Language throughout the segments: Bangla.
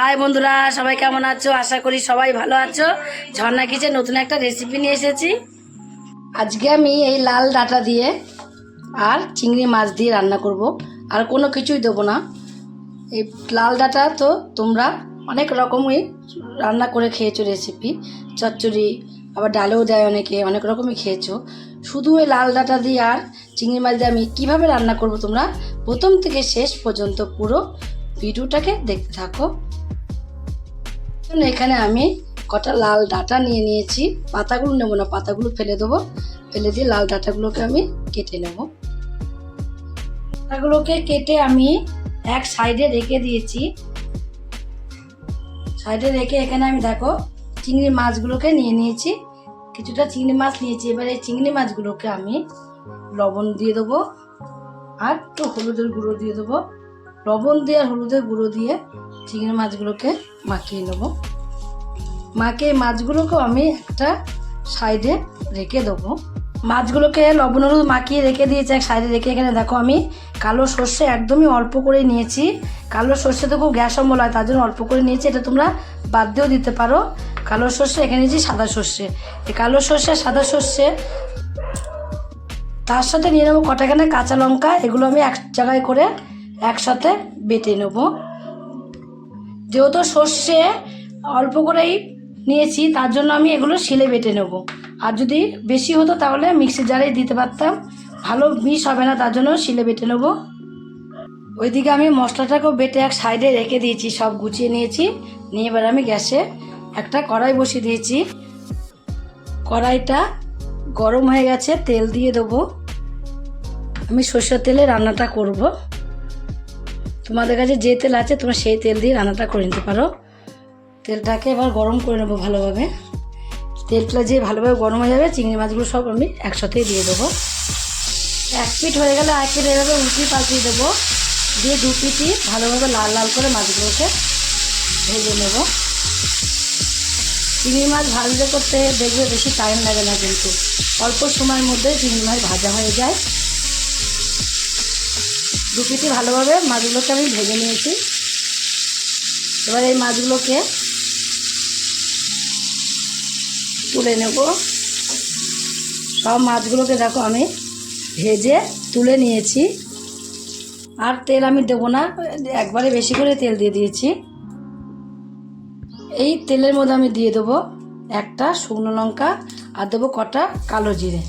হাই বন্ধুরা, সবাই কেমন আছো? আশা করি সবাই ভালো আছো। ঝর্ণা কিচেন নতুন একটা রেসিপি নিয়ে এসেছি। আজকে আমি এই লাল ডাটা দিয়ে আর চিংড়ি মাছ দিয়ে রান্না করব। আর কোনো কিছুই দেবো না। এই লাল ডাটা তো তোমরা অনেক রকমই রান্না করে খেয়েছো রেসিপি চচ্চড়ি, আবার ডালেও দেয় অনেকে, অনেক রকমই খেয়েছো। শুধু ওই লাল ডাটা দিয়ে আর চিংড়ি মাছ দিয়ে আমি কীভাবে রান্না করব তোমরা প্রথম থেকে শেষ পর্যন্ত পুরো ভিডিওটাকে দেখতে থাকো। এখানে আমি কটা লাল ডাটা নিয়ে নিয়েছি। পাতাগুলো নেব না, পাতাগুলো ফেলে দেবো। ফেলে দিয়ে লাল ডাটাগুলোকে আমি কেটে নেব। ডাটাগুলোকে কেটে আমি এক সাইডে রেখে দিয়েছি। সাইডে রেখে এখানে আমি দেখো চিংড়ি মাছগুলোকে নিয়ে নিয়েছি। কিছুটা চিংড়ি মাছ নিয়েছি। এবার এই চিংড়ি মাছগুলোকে আমি লবণ দিয়ে দেবো আর একটু হলুদের গুঁড়ো দিয়ে দেবো। লবণ দিয়ে আর হলুদের গুঁড়ো দিয়ে চিংড়ি মাছগুলোকে মাখিয়ে নেব। মাখিয়ে মাছগুলোকেও আমি একটা সাইডে রেখে দেবো। মাছগুলোকে লবণ হলুদ মাখিয়ে রেখে দিয়েছি এক সাইডে রেখে এখানে দেখো আমি কালো সর্ষে একদমই অল্প করে নিয়েছি। কালো সর্ষে তো খুব গ্যাস অম্বল হয়, তার জন্য অল্প করে নিয়েছি, এটা তোমরা বাদ দিয়েও দিতে পারো। কালো সর্ষে, এখানে নিয়েছি সাদা সর্ষে। এই কালো সর্ষে, সাদা সর্ষে, তার সাথে নিয়ে নেব কটাখানে কাঁচা লঙ্কা, এগুলো আমি এক জায়গায় করে একসাথে বেটে নেব। যেহেতু সর্ষে অল্প করেই নিয়েছি, তার জন্য আমি এগুলো শিলে বেটে নেব। আর যদি বেশি হতো তাহলে মিক্সি জারেই দিতে পারতাম। ভালো মিস হবে না, তার জন্য শিলে বেটে নেব। ওইদিকে আমি মশলাটাকেও বেটে এক সাইডে রেখে দিয়েছি, সব গুছিয়ে নিয়েছি। নিয়ে এবার আমি গ্যাসে একটা কড়াই বসিয়ে দিয়েছি। কড়াইটা গরম হয়ে গেছে, তেল দিয়ে দেবো। আমি সর্ষের তেলে রান্নাটা করব। তোমাদের কাছে যে তেল আছে, তোমরা সেই তেল দিয়ে রান্নাটা করে নিতে পারো। তেলটাকে এবার গরম করে নেব ভালোভাবে। তেলটা যে ভালোভাবে গরম হয়ে যাবে, চিংড়ি মাছগুলো সব আমি একসাথেই দিয়ে দেবো। এক পিঠ হয়ে গেলে এক পিঠ এভাবে উল্টি পাল্টিয়ে দেবো। দিয়ে দু পিঠই ভালোভাবে লাল লাল করে মাছগুলোকে ভেজে নেব। চিংড়ি মাছ ভাজতে করতে দেখবে বেশি টাইম লাগে না কিন্তু। অল্প সময়ের মধ্যে চিংড়ি মাছ ভাজা হয়ে যায়। দু ভালোভাবে মাছগুলোকে আমি ভেজে নিয়েছি। এবার এই মাছগুলোকে তুলে নেব। সব মাছগুলোকে দেখো আমি ভেজে তুলে নিয়েছি। আর তেল আমি দেবো না, একবারে বেশি করে তেল দিয়ে দিয়েছি। এই তেলের মধ্যে আমি দিয়ে দেবো একটা শুকনো লঙ্কা আর দেবো কটা কালো জিরে।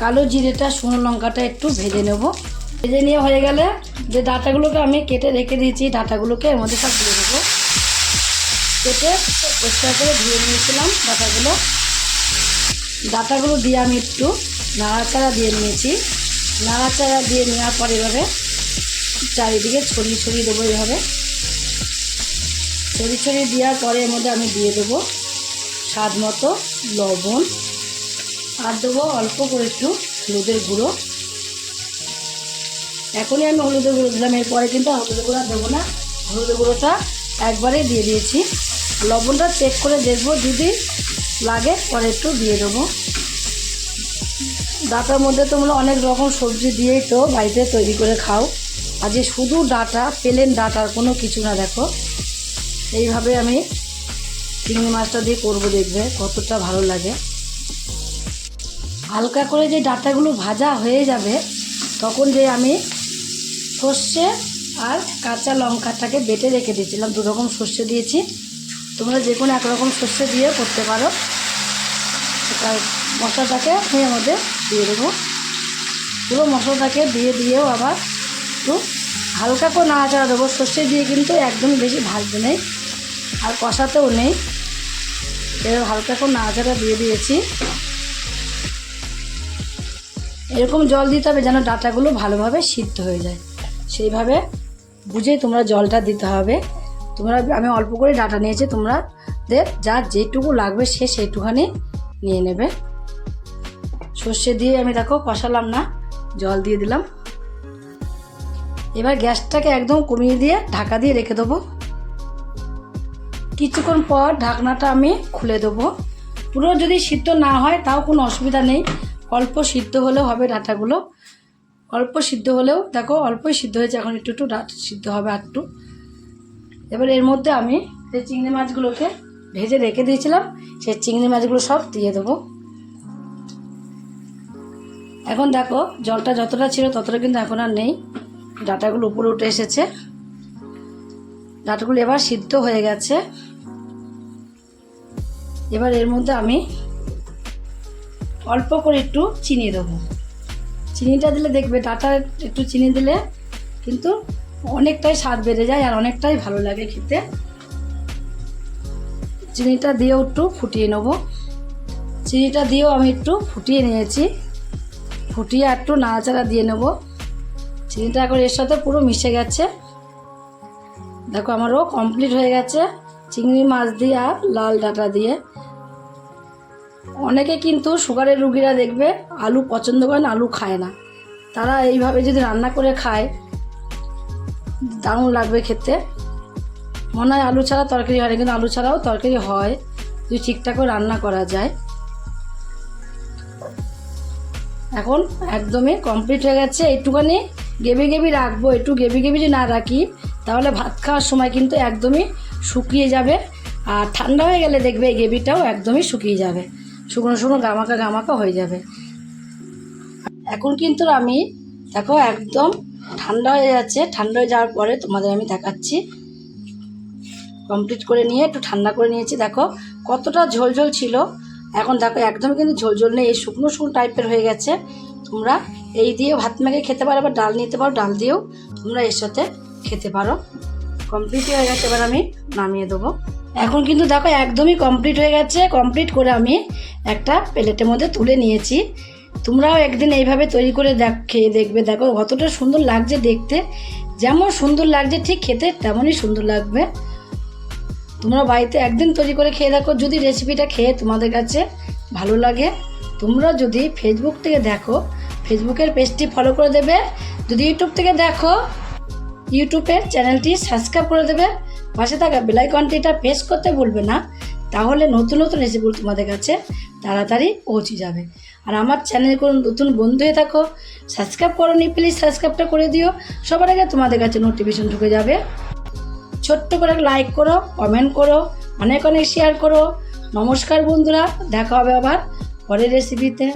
কালো জিরেটা শুকনো লঙ্কাটা একটু ভেজে নেব। ভেজে নিয়ে হয়ে গেলে যে ডাটাগুলোকে আমি কেটে রেখে দিয়েছি, ডাটাগুলোকে এর মধ্যে সব দিয়ে দেবো। কেটে পরিষ্কার করে ধুয়ে নিয়েছিলাম ডাটাগুলো। ডাটাগুলো দিয়ে আমি একটু নাড়াচাড়া দিয়ে নিয়েছি। নাড়াচাড়া দিয়ে নেওয়ার পর এভাবে চারিদিকে ছড়িয়ে ছড়িয়ে দেবো এভাবে। ছড়িয়ে ছড়িয়ে দেওয়ার পরে এর মধ্যে আমি দিয়ে দেবো স্বাদ মতো লবণ। আর দেবো অল্প করে একটু হলুদের গুঁড়ো। এখনই আমি হলুদের গুঁড়ো দিলাম, এরপরে কিন্তু হলুদের গুঁড়ো দেবো না। হলুদের গুঁড়োটা একবারেই দিয়ে দিয়েছি। লবণটা চেক করে দেখব, যদি লাগে পরে একটু দিয়ে দেবো। ডাটার মধ্যে তোমরা অনেক রকম সবজি দিয়েই তো বাড়িতে তৈরি করে খাও। আর যে শুধু ডাটা, প্লেন ডাটার কোনো কিছু না, দেখো। এইভাবে আমি চিংড়ি মাছটা দিয়ে করব দেখবে, কতটা ভালো লাগে। হালকা করে যে ডাটাগুলো ভাজা হয়ে যাবে, তখন যে আমি সর্ষে আর কাঁচা লঙ্কাটাকে বেটে রেখে দিয়েছিলাম। দু রকম সর্ষে দিয়েছি। তোমরা যে কোনো একরকম সর্ষে দিয়ে করতে পারো। এবার মশলাটাকে আমি মধ্যে দিয়ে দেবো। পুরো মশলাটাকে দিয়ে দিয়েও আবার একটু হালকা করে নাড়াচাড়া দেবো। সর্ষে দিয়ে কিন্তু একদম বেশি ভাজতে নেই আর কষাতেও নেই। এরকম হালকা করে নাড়াচাড়া দিয়ে দিয়েছি। এরকম জল দিতে হবে যেন ডাটাগুলো ভালোভাবে সিদ্ধ হয়ে যায়। সেইভাবে বুঝেই তোমরা জলটা দিতে হবে। তোমরা, আমি অল্প করে ডাটা নিয়েছি তোমরা দের যা যেটুকু লাগবে সে সেইটুখানি নিয়ে নেবে। সর্ষে দিয়ে আমি দেখো কষালাম না, জল দিয়ে দিলাম। এবার গ্যাসটাকে একদম কমিয়ে দিয়ে ঢাকা দিয়ে রেখে দেবো। কিছুক্ষণ পর ঢাকনাটা আমি খুলে দেবো। পুরো যদি সিদ্ধ না হয় তাও কোনো অসুবিধা নেই, অল্প সিদ্ধ হলেও হবে ডাটাগুলো। অল্প সিদ্ধ হলেও, দেখো, অল্পই সিদ্ধ হয়েছে, এখন একটু একটু সিদ্ধ হবে আর একটু এবার এর মধ্যে আমি যে চিংড়ি মাছগুলোকে ভেজে রেখে দিয়েছিলাম, সেই চিংড়ি মাছগুলো সব দিয়ে দেবো। এখন দেখো, জলটা যতটা ছিল ততটা কিন্তু এখন আর নেই। ডাটাগুলো উপরে উঠে এসেছে। ডাটাগুলো এবার সিদ্ধ হয়ে গেছে। এবার এর মধ্যে আমি অল্প করে একটু চিনি দেবো। চিনিটা দিলে দেখবে, ডাটা একটু চিনি দিলে কিন্তু অনেকটাই স্বাদ বেড়ে যায় আর অনেকটাই ভালো লাগে খেতে। চিনিটা দিয়েও একটু ফুটিয়ে নেব। চিনিটা দিয়েও আমি একটু ফুটিয়ে নিয়েছি। ফুটিয়ে একটু নাড়াচাড়া দিয়ে নেব। চিনিটা এখন এর সাথে পুরো মিশে গেছে। দেখো, আমারও কমপ্লিট হয়ে গেছে। চিংড়ি মাছ দিয়ে আর লাল ডাটা দিয়ে। অনেকে কিন্তু সুগারের রুগীরা দেখবে আলু পছন্দ করেন আলু খায় না। তারা এইভাবে যদি রান্না করে খায়, দারুণ লাগবে খেতে। মনে হয় আলু ছাড়া তরকারি হয় কিন্তু আলু ছাড়াও তরকারি হয়, যদি ঠিকঠাক করে রান্না করা যায়। এখন একদমই কমপ্লিট হয়ে গেছে। একটুখানি গেবি গেবি রাখব, একটু গেবি গেবি যদি না রাখি, তাহলে ভাত খাওয়ার সময় কিন্তু একদমই শুকিয়ে যাবে। আর ঠান্ডা হয়ে গেলে দেখবে এই গ্রেভিটাও একদমই শুকিয়ে যাবে। শুকনো শুকনো গামাকা গামাকা হয়ে যাবে। এখন কিন্তু আমি, দেখো একদম ঠান্ডা হয়ে যাচ্ছে। ঠান্ডা হয়ে যাওয়ার পরে তোমাদের আমি দেখাচ্ছি। কমপ্লিট করে নিয়ে একটু ঠান্ডা করে নিয়েছি। দেখো কতটা ঝোলঝোল ছিল। এখন দেখো একদম কিন্তু ঝোলঝোল নেই। এই শুকনো শুকনো টাইপের হয়ে গেছে। তোমরা এই দিয়েও ভাত মেখে খেতে পারো বা ডাল নিতে পারো, ডাল দিয়েও তোমরা এর সাথে খেতে পারো। কমপ্লিট হয়ে গেছে। এবার আমি নামিয়ে দেবো। এখন কিন্তু দেখো একদমই কমপ্লিট হয়ে গেছে। কমপ্লিট করে আমি একটা প্লেটের মধ্যে তুলে নিয়েছি। তোমরাও একদিন এইভাবে তৈরি করে দেখ, খেয়ে দেখবে। দেখো কতটা সুন্দর লাগছে দেখতে। যেমন সুন্দর লাগছে, ঠিক খেতে তেমনই সুন্দর লাগবে। তোমরা বাড়িতে একদিন তৈরি করে খেয়ে দেখো। যদি রেসিপিটা খেয়ে তোমাদের কাছে ভালো লাগে, তোমরা যদি ফেসবুক থেকে দেখো ফেসবুকের পেজটি ফলো করে দেবে। যদি ইউটিউব থেকে দেখো ইউটিউবের চ্যানেলটি সাবস্ক্রাইব করে দেবে। পাশে থাকা বেলাইকনটিটা প্রেস করতে ভুলবে না, তাহলে নতুন নতুন রেসিপিগুলো তোমাদের কাছে তাড়াতাড়ি পৌঁছে যাবে। আর আমার চ্যানেল কোনো নতুন বন্ধু হয়ে থাকো সাবস্ক্রাইব করো নি প্লিজ সাবস্ক্রাইবটা করে দিও। সবার আগে তোমাদের কাছে নোটিফিকেশন ঢুকে যাবে। ছোট্ট করে লাইক করো কমেন্ট করো, অনেক অনেক শেয়ার করো। নমস্কার বন্ধুরা, দেখা হবে আবার পরের রেসিপিতে